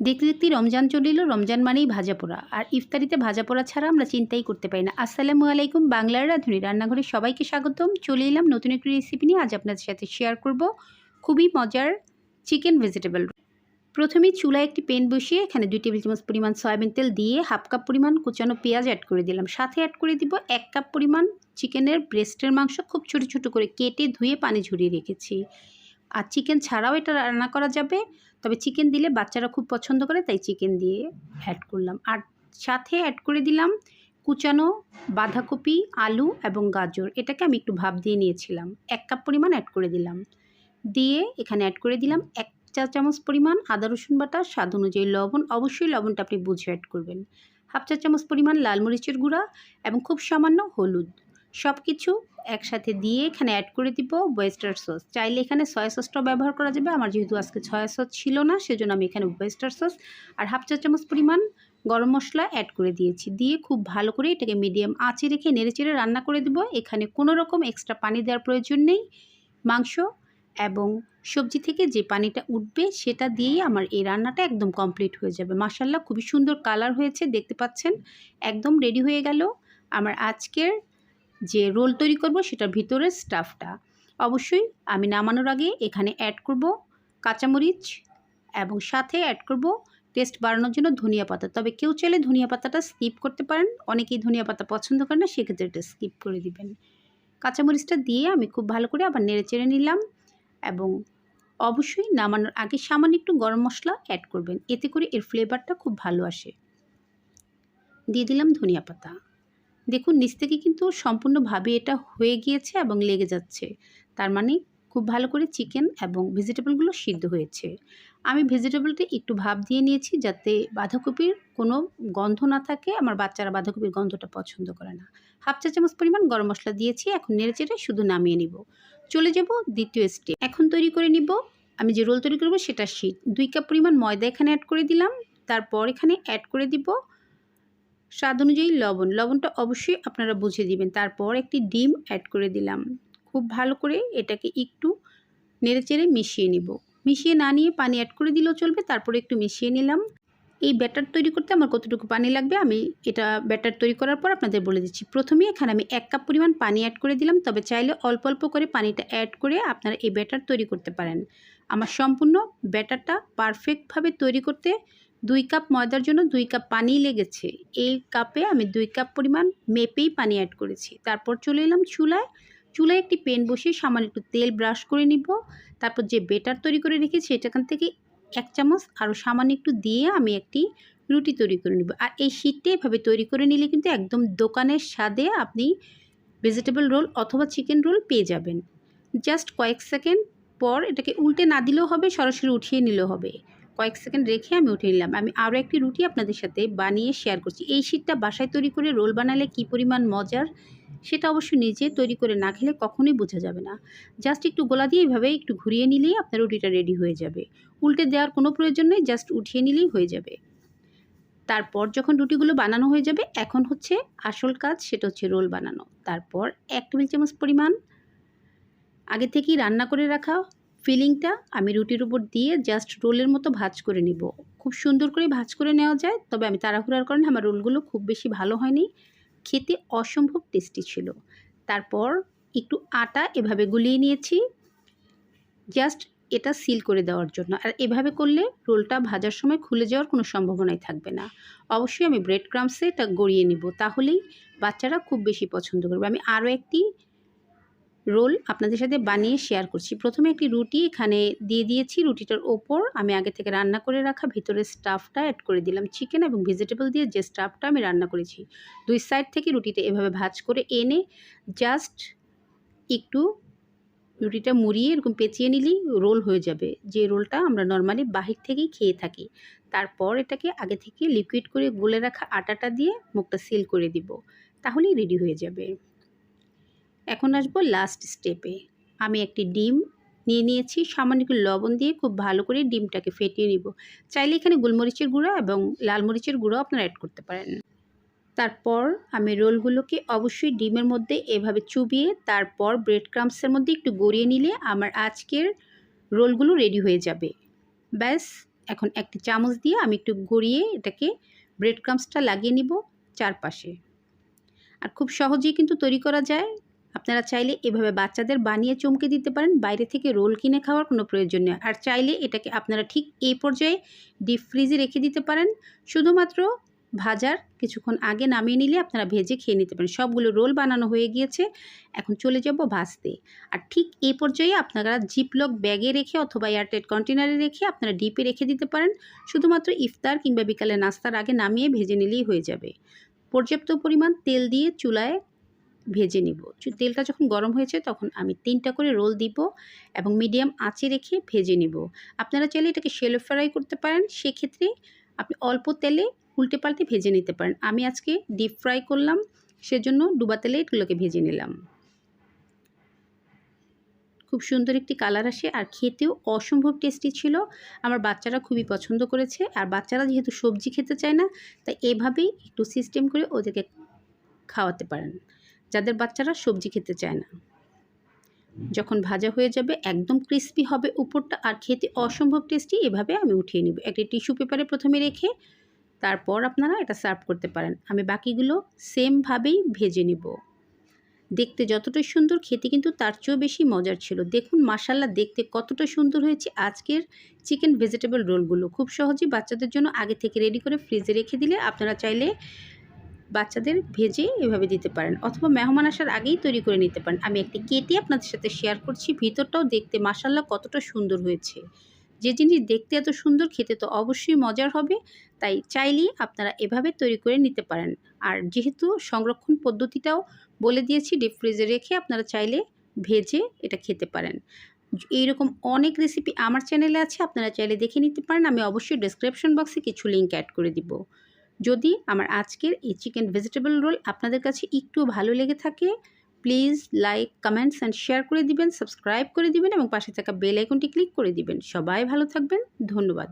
দেখতে দেখতে রমজান চলে এলো, রমজান মানেই ভাজা পোড়া। আর ইফতারিতে ভাজা পোড়া ছাড়া আমরা চিন্তাই করতে পারি না। আসসালামু আলাইকুম, বাংলার রাঁধুনি রান্নাঘরে সবাইকে স্বাগতম। চলে এলাম নতুন একটি রেসিপি নিয়ে। আজ আপনাদের সাথে শেয়ার করব খুবই মজার চিকেন ভেজিটেবল প্রথমে চুলায় একটি পেন বসিয়ে এখানে দুই টেবিল চামচ পরিমাণ সয়াবিন তেল দিয়ে হাফ কাপ পরিমাণ কুচানো পেঁয়াজ অ্যাড করে দিলাম। সাথে অ্যাড করে দিব এক কাপ পরিমাণ চিকেনের ব্রেস্টের মাংস। খুব ছোটো ছোটো করে কেটে ধুয়ে পানি ঝরিয়ে রেখেছি। আর চিকেন ছাড়াও এটা রান্না করা যাবে। তবে চিকেন দিলে বাচ্চারা খুব পছন্দ করে, তাই চিকেন দিয়ে অ্যাড করলাম। আর সাথে অ্যাড করে দিলাম কুচানো বাঁধাকপি, আলু এবং গাজর। এটাকে আমি একটু ভাপ দিয়ে নিয়েছিলাম। এক কাপ পরিমাণ অ্যাড করে দিলাম। দিয়ে এখানে অ্যাড করে দিলাম এক চা চামচ পরিমাণ আদা, রসুন বাটা, স্বাদ অনুযায়ী লবণ। অবশ্যই লবণটা আপনি বুঝে অ্যাড করবেন। হাফ চা চামচ পরিমাণ লাল মরিচের গুঁড়া এবং খুব সামান্য হলুদ। সব কিছু একসাথে দিয়ে এখানে অ্যাড করে দিব ওয়েস্টার সস চাইলে এখানে সয়া সসটাও ব্যবহার করা যাবে। আমার যেহেতু আজকে সয়া সস ছিল না, সেজন্য আমি এখানে ওয়েস্টার সস আর হাফ চা চামচ পরিমাণ গরম মশলা অ্যাড করে দিয়েছি। দিয়ে খুব ভালো করে এটাকে মিডিয়াম আঁচে রেখে নেড়েচেড়ে রান্না করে দেবো। এখানে কোনো রকম এক্সট্রা পানি দেওয়ার প্রয়োজন নেই। মাংস এবং সবজি থেকে যে পানিটা উঠবে, সেটা দিয়েই আমার এই রান্নাটা একদম কমপ্লিট হয়ে যাবে। মাসাল্লাহ খুবই সুন্দর কালার হয়েছে, দেখতে পাচ্ছেন? একদম রেডি হয়ে গেল। আমার আজকের যে রোল তৈরি করব সেটার ভিতরের স্টাফটা। অবশ্যই আমি নামানোর আগে এখানে অ্যাড করব কাঁচামরিচ এবং সাথে অ্যাড করব টেস্ট বাড়ানোর জন্য ধনিয়া পাতা। তবে কেউ চাইলে ধনিয়া পাতাটা স্কিপ করতে পারেন। অনেকেই ধনিয়া পাতা পছন্দ করেন না, সেক্ষেত্রে এটা স্কিপ করে দিবেন। কাঁচামরিচটা দিয়ে আমি খুব ভালো করে আবার নেড়ে চেড়ে নিলাম এবং অবশ্যই নামানোর আগে সামান্য একটু গরম মশলা অ্যাড করবেন। এতে করে এর ফ্লেভারটা খুব ভালো আসে। দিয়ে দিলাম ধনিয়া পাতা। দেখুন, নিচ থেকে কিন্তু সম্পূর্ণভাবে এটা হয়ে গিয়েছে এবং লেগে যাচ্ছে। তার মানে খুব ভালো করে চিকেন এবং ভেজিটেবলগুলো সিদ্ধ হয়েছে। আমি ভেজিটেবলটা একটু ভাপ দিয়ে নিয়েছি যাতে বাঁধাকপির কোনো গন্ধ না থাকে। আমার বাচ্চারা বাঁধাকপির গন্ধটা পছন্দ করে না। হাফ চা চামচ পরিমাণ গরম মশলা দিয়েছি, এখন নেড়েচেড়ে শুধু নামিয়ে নিব। চলে যাব দ্বিতীয় স্টেপ এখন তৈরি করে নিব, আমি যে রোল তৈরি করব সেটা শীত দুই কাপ পরিমাণ ময়দা এখানে অ্যাড করে দিলাম। তারপর এখানে অ্যাড করে দিব স্বাদ অনুযায়ী লবণ। লবণটা অবশ্যই আপনারা বুঝে দিবেন। তারপর একটি ডিম অ্যাড করে দিলাম। খুব ভালো করে এটাকে একটু নেড়েচেড়ে মিশিয়ে নিব। মিশিয়ে না নিয়ে পানি অ্যাড করে দিলেও চলবে। তারপরে একটু মিশিয়ে নিলাম। এই ব্যাটার তৈরি করতে আমার কতটুকু পানি লাগবে আমি এটা ব্যাটার তৈরি করার পর আপনাদের বলে দিচ্ছি। প্রথমে এখানে আমি এক কাপ পরিমাণ পানি অ্যাড করে দিলাম। তবে চাইলে অল্প অল্প করে পানিটা অ্যাড করে আপনারা এই ব্যাটার তৈরি করতে পারেন। আমার সম্পূর্ণ ব্যাটারটা পারফেক্টভাবে তৈরি করতে দুই কাপ ময়দার জন্য দুই কাপ পানি লেগেছে। এই কাপে আমি দুই কাপ পরিমাণ মেপেই পানি অ্যাড করেছি। তারপর চলে এলাম চুলায়। চুলায় একটি পেন বসিয়ে সামান্য একটু তেল ব্রাশ করে নিব। তারপর যে বেটার তৈরি করে রেখেছি, এটাখান থেকে এক চামচ আরও সামান্য একটু দিয়ে আমি একটি রুটি তৈরি করে নেব। আর এই শীতটা এভাবে তৈরি করে নিলে কিন্তু একদম দোকানের স্বাদে আপনি ভেজিটেবল রোল অথবা চিকেন রোল পেয়ে যাবেন। জাস্ট কয়েক সেকেন্ড পর এটাকে উল্টে না দিলেও হবে, সরাসরি উঠিয়ে নিলেও হবে। কয়েক সেকেন্ড রেখে আমি উঠে নিলাম। আমি আরও একটি রুটি আপনাদের সাথে বানিয়ে শেয়ার করছি। এই শীতটা বাসায় তৈরি করে রোল বানালে কী পরিমাণ মজার সেটা অবশ্য নিজে তৈরি করে না খেলে কখনোই বোঝা যাবে না। জাস্ট একটু গোলা দিয়ে এইভাবে একটু ঘুরিয়ে নিলেই আপনার রুটিটা রেডি হয়ে যাবে। উল্টে দেওয়ার কোনো প্রয়োজন নেই জাস্ট উঠিয়ে নিলেই হয়ে যাবে। তারপর যখন রুটিগুলো বানানো হয়ে যাবে, এখন হচ্ছে আসল কাজ সেটা হচ্ছে রোল বানানো। তারপর এক টেবিল চামচ পরিমাণ আগে থেকেই রান্না করে রাখা ফিলিংটা আমি রুটির উপর দিয়ে জাস্ট রোলের মতো ভাজ করে নিব। খুব সুন্দর করে ভাজ করে নেওয়া যায়, তবে আমি তাড়াহুড়ার কারণে আমার রোলগুলো খুব বেশি ভালো হয়নি। খেতে অসম্ভব টেস্টি ছিল। তারপর একটু আটা এভাবে গুলিয়ে নিয়েছি। জাস্ট এটা সিল করে দেওয়ার জন্য। আর এভাবে করলে রোলটা ভাজার সময় খুলে যাওয়ার কোনো সম্ভাবনাই থাকবে না। অবশ্যই আমি ব্রেড ক্রামসে এটা গড়িয়ে নিব, তাহলেই বাচ্চারা খুব বেশি পছন্দ করবে। আমি আরও একটি রোল আপনাদের সাথে বানিয়ে শেয়ার করছি। প্রথমে একটি রুটি এখানে দিয়ে দিয়েছি। রুটিটার ওপর আমি আগে থেকে রান্না করে রাখা ভিতরের স্টাফটা অ্যাড করে দিলাম চিকেন এবং ভেজিটেবল দিয়ে যে স্টাফটা আমি রান্না করেছি। দুই সাইড থেকে রুটিটা এভাবে ভাজ করে এনে জাস্ট একটু রুটিটা মুড়িয়ে এরকম পেঁচিয়ে নিলেই রোল হয়ে যাবে। যে রোলটা আমরা নর্মালি বাহির থেকেই খেয়ে থাকি। তারপর এটাকে আগে থেকে লিকুইড করে গুলে রাখা আটাটা দিয়ে মুখটা সিল করে দিব। তাহলেই রেডি হয়ে যাবে। এখন আসব লাস্ট স্টেপে আমি একটি ডিম নিয়ে নিয়েছি, সামান্য একটু লবণ দিয়ে খুব ভালো করে ডিমটাকে ফেটিয়ে নিব। চাইলে এখানে গোলমরিচের গুঁড়ো এবং লাল মরিচের গুঁড়ো আপনারা অ্যাড করতে পারেন। তারপর আমি রোলগুলোকে অবশ্যই ডিমের মধ্যে এভাবে চুবিয়ে তারপর ব্রেড ক্রামসের মধ্যে একটু গড়িয়ে নিলে আমার আজকের রোলগুলো রেডি হয়ে যাবে। ব্যাস, এখন একটি চামচ দিয়ে আমি একটু গড়িয়ে এটাকে ব্রেড ক্রামসটা লাগিয়ে নিব চারপাশে। আর খুব সহজেই কিন্তু তৈরি করা যায়। আপনারা চাইলে এভাবে বাচ্চাদের বানিয়ে চমকে দিতে পারেন, বাইরে থেকে রোল কিনে খাওয়ার কোনো প্রয়োজন নেই। আর চাইলে এটাকে আপনারা ঠিক এই পর্যায়ে ডিপ ফ্রিজে রেখে দিতে পারেন। শুধুমাত্র ভাজার কিছুক্ষণ আগে নামিয়ে নিলে আপনারা ভেজে খেয়ে নিতে পারেন। সবগুলো রোল বানানো হয়ে গিয়েছে। এখন চলে যাব ভাজতে। আর ঠিক এই পর্যায়ে আপনারা জিপলক ব্যাগে রেখে অথবা এয়ারটাইট কন্টেনারে রেখে আপনারা ডিপে রেখে দিতে পারেন। শুধুমাত্র ইফতার কিংবা বিকালে নাস্তার আগে নামিয়ে ভেজে নিলেই হয়ে যাবে। পর্যাপ্ত পরিমাণ তেল দিয়ে চুলায় ভেজে নিব। তেলটা যখন গরম হয়েছে তখন আমি তিনটা করে রোল দিব এবং মিডিয়াম আঁচে রেখে ভেজে নিব। আপনারা চাইলে এটাকে শেলো ফ্রাই করতে পারেন। সেক্ষেত্রে আপনি অল্প তেলে উল্টে পাল্টে ভেজে নিতে পারেন। আমি আজকে ডিপ ফ্রাই করলাম, সেজন্য ডুবা তেলে এগুলোকে ভেজে নিলাম। খুব সুন্দর একটি কালার আসে আর খেতেও অসম্ভব টেস্টি ছিল। আমার বাচ্চারা খুবই পছন্দ করেছে আর বাচ্চারা যেহেতু সবজি খেতে চায় না, তাই এভাবেই একটু সিস্টেম করে ওদেরকে খাওয়াতে পারেন। যাদের বাচ্চারা সবজি খেতে চায় না। যখন ভাজা হয়ে যাবে, একদম ক্রিস্পি হবে উপরটা, আর খেতে অসম্ভব টেস্টি এভাবে আমি উঠিয়ে নিব। একটি টিস্যু পেপারে প্রথমে রেখে, তারপর আপনারা এটা সার্ভ করতে পারেন। আমি বাকিগুলো সেমভাবেই ভেজে নিব। দেখতে যতটা সুন্দর, খেতে কিন্তু তার চেয়েও বেশি মজার ছিল। দেখুন মাসাল্লা দেখতে কতটা সুন্দর হয়েছে আজকের চিকেন ভেজিটেবল রোলগুলো খুব সহজেই বাচ্চাদের জন্য আগে থেকে রেডি করে ফ্রিজে রেখে দিলে আপনারা চাইলে বাচ্চাদের ভেজে এভাবে দিতে পারেন অথবা মেহমান আসার আগেই তৈরি করে নিতে পারেন। আমি একটি কেটে আপনাদের সাথে শেয়ার করছি, ভিতরটাও দেখতে মাসাল্লাহ কতটা সুন্দর হয়েছে। যে জিনিস দেখতে এত সুন্দর, খেতে তো অবশ্যই মজার হবে, তাই চাইলেই আপনারা এভাবে তৈরি করে নিতে পারেন। আর যেহেতু সংরক্ষণ পদ্ধতিটাও বলে দিয়েছি ডিপ ফ্রিজে রেখে আপনারা চাইলে ভেজে এটা খেতে পারেন। এইরকম অনেক রেসিপি আমার চ্যানেলে আছে, আপনারা চাইলে দেখে নিতে পারেন। আমি অবশ্যই ডেসক্রিপশন বক্সে কিছু লিঙ্ক অ্যাড করে দিব। যদি আমার আজকের এই চিকেন ভেজিটেবল রোল আপনাদের কাছে একটু ভালো লেগে থাকে please like comments and share করে দিবেন সাবস্ক্রাইব করে দিবেন এবং পাশে থাকা বেল আইকনটি ক্লিক করে দিবেন। সবাই ভালো থাকবেন, ধন্যবাদ।